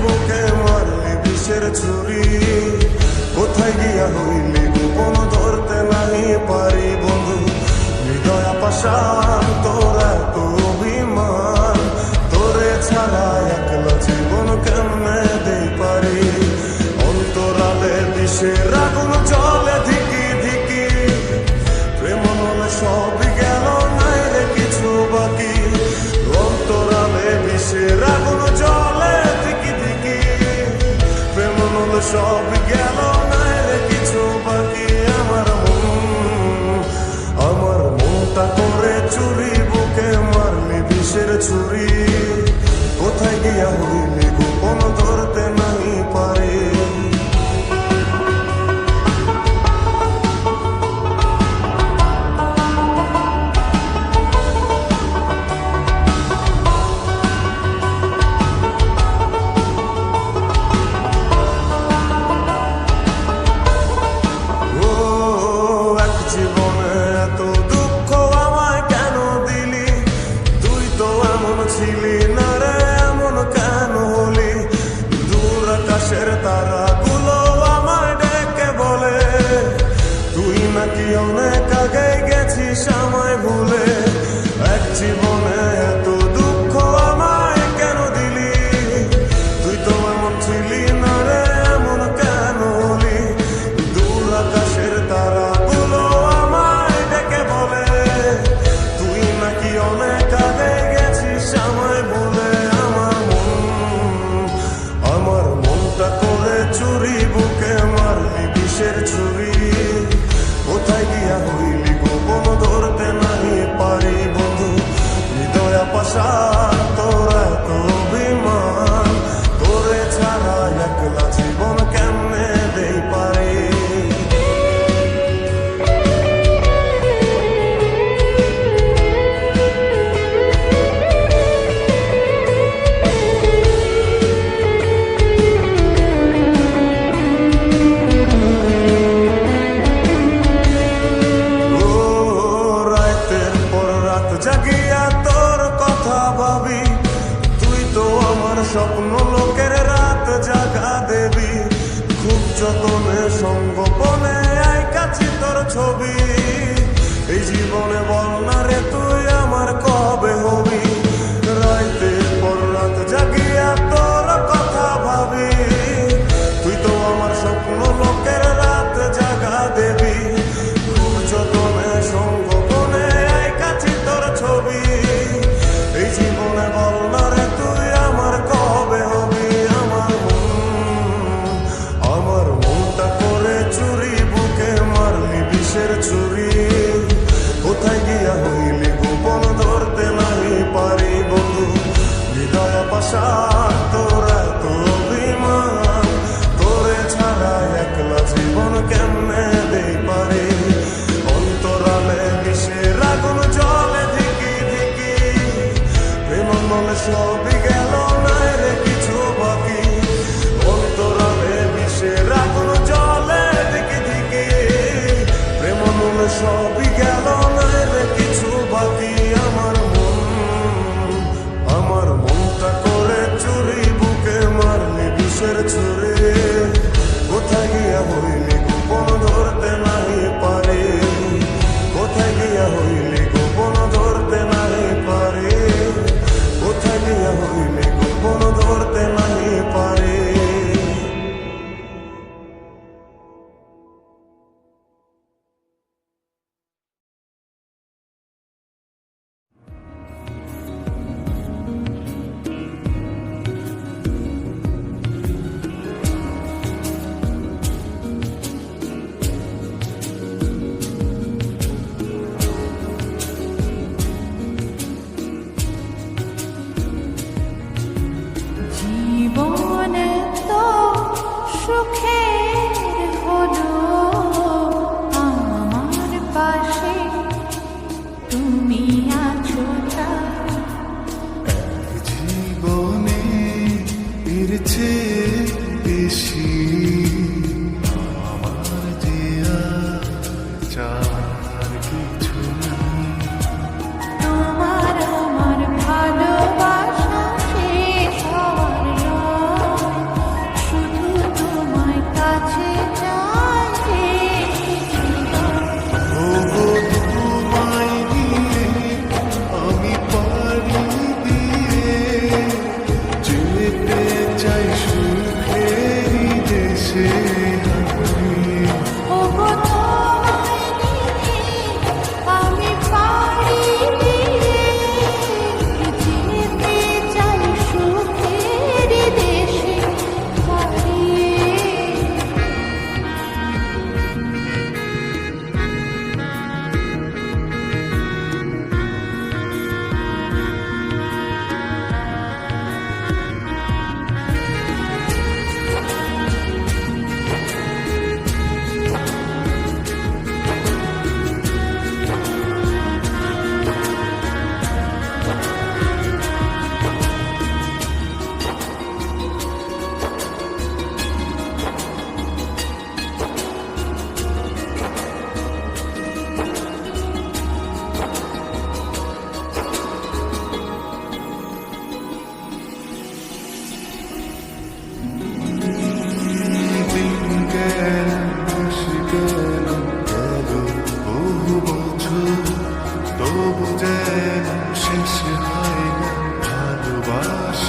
বুকে মারলি বিষের ছোট so দিয়া তোর কথা ভাবি। তুই তো আমার স্বপ্ন লোকের রাত জাগা দেবি। খুব যতনে সঙ্গোপনে আয় কাছি তোর ছবি। এই জীবনে বল রে তুই আমার কবে হবি? রাইতে song.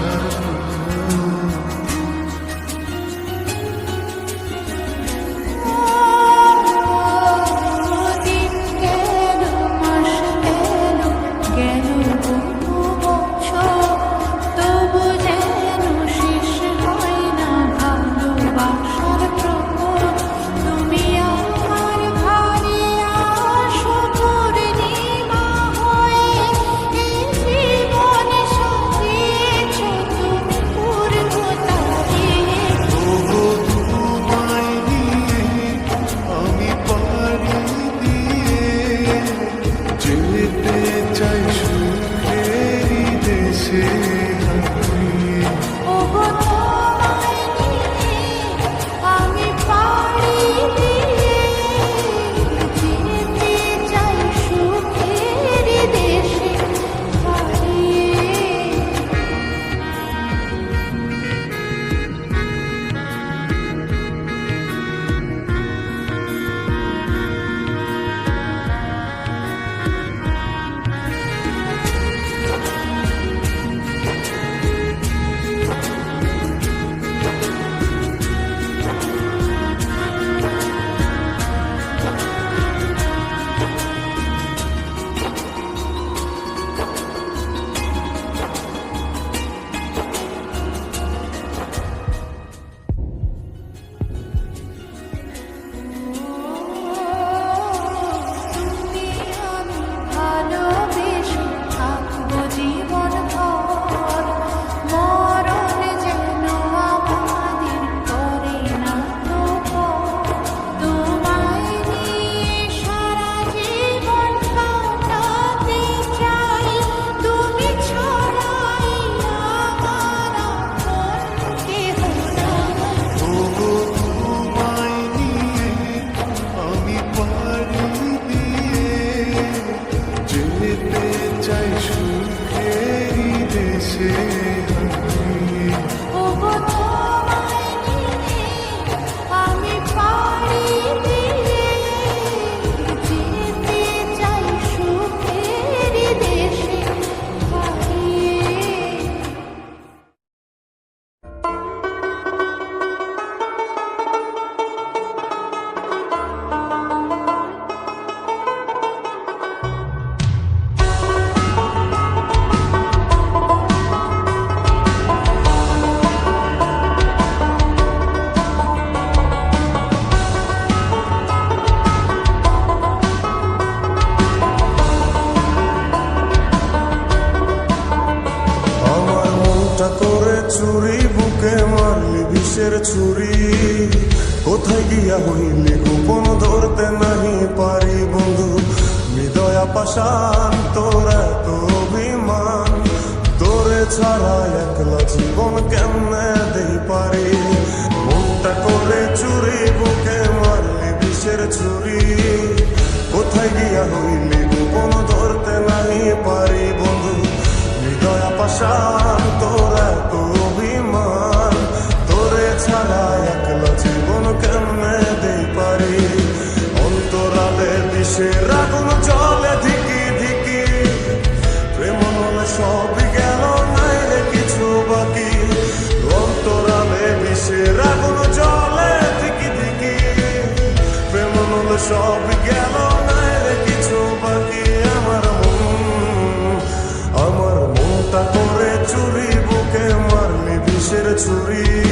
sun. ছাড়া একলা জীবন কেমনে দেই পারি? মুখটা করে চুরি, বুকে মারলি বিষের ছুরি। কোথায় গিয়া হইলি গোপন ধরতে নাই পারি বন্ধু? হৃদয় পাশান্ত সব গেল নাইরে কিছু বাকি আমার মন আমার মনটা করে চুরি, বুকে মারলি, বিষের চুরি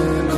গেল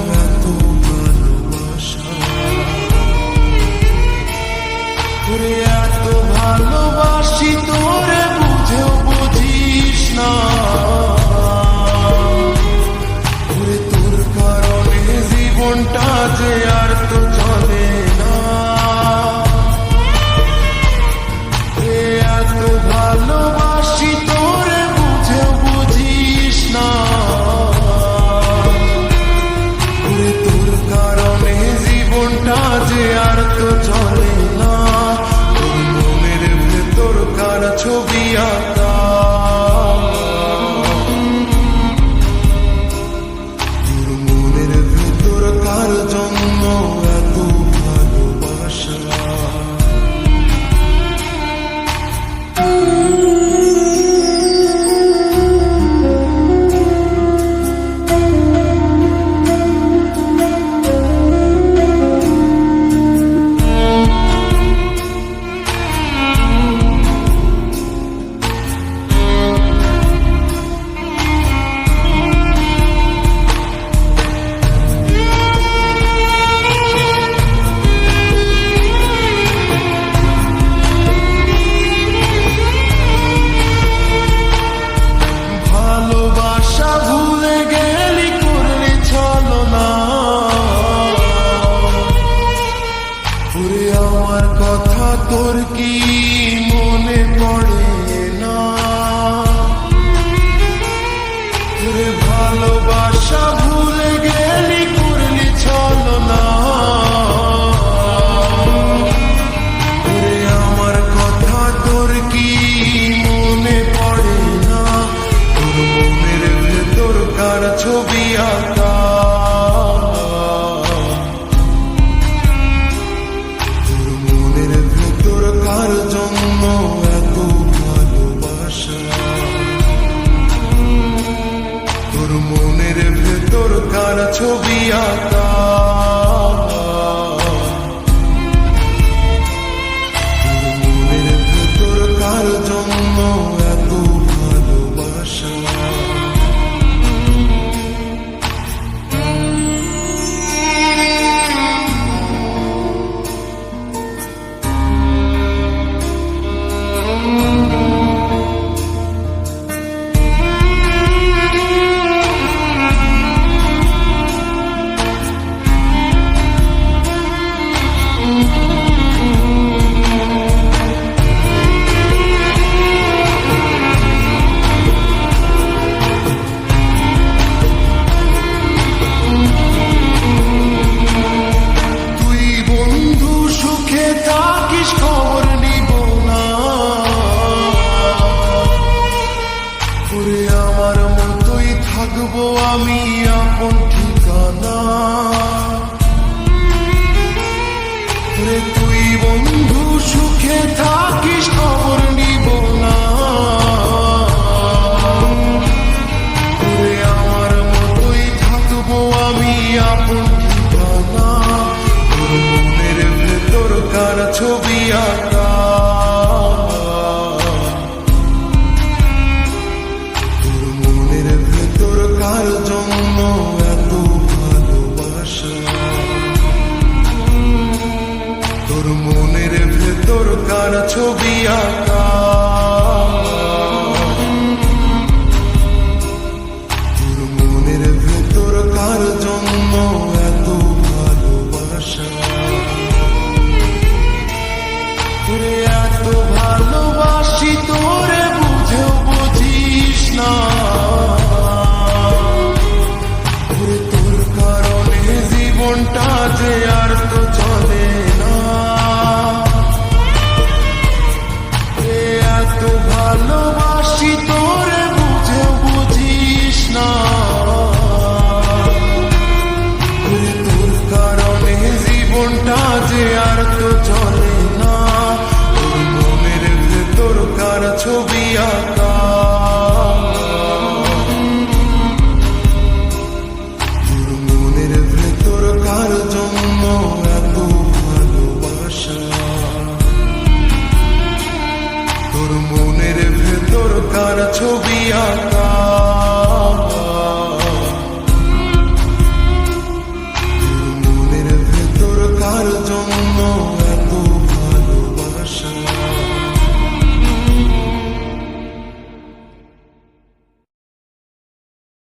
love.